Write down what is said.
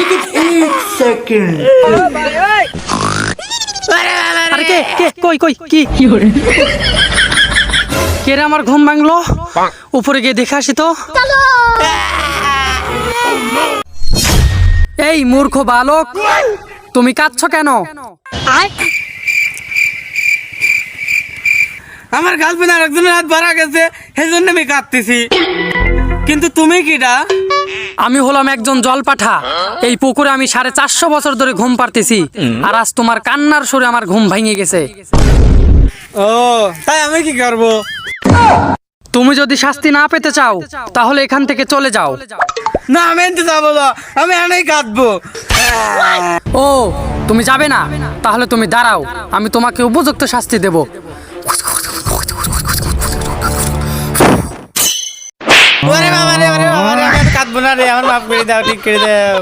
Take it eight seconds. আরে কে? কই কই? কি? কে আমার ঘুম ভাঙলো? উপরে গিয়ে দেখে আসি তো। এই মূর্খ বালক তুমি কাঁদছ কেন? আমার গার্লফ্রেন্ড আর একজনের হাত বাড়া গেছে সেই জন্য আমি কাঁদতেছি। কিন্তু তুমি কিটা আমি হলাম একজন জলপাঠা। এই পুকুরে আমি সাড়ে চারশো বছর ধরে ঘুম পারতেছি আর আজ তোমার কান্নার সুরে আমার ঘুম ভেঙে গেছে। ও তাই আমি কি করব? তুমি যদি শাস্তি না পেতে চাও তাহলে এখান থেকে চলে যাও। না আমি এনতে যাব না। আমি এনেই কাঁদবো। ও তুমি যাবে না? তাহলে তুমি দাঁড়াও। আমি তোমাকে উপযুক্ত শাস্তি দেব। ওরে বাবা রে ওরে এখন মাফ করে দাও ঠিক করে দাও।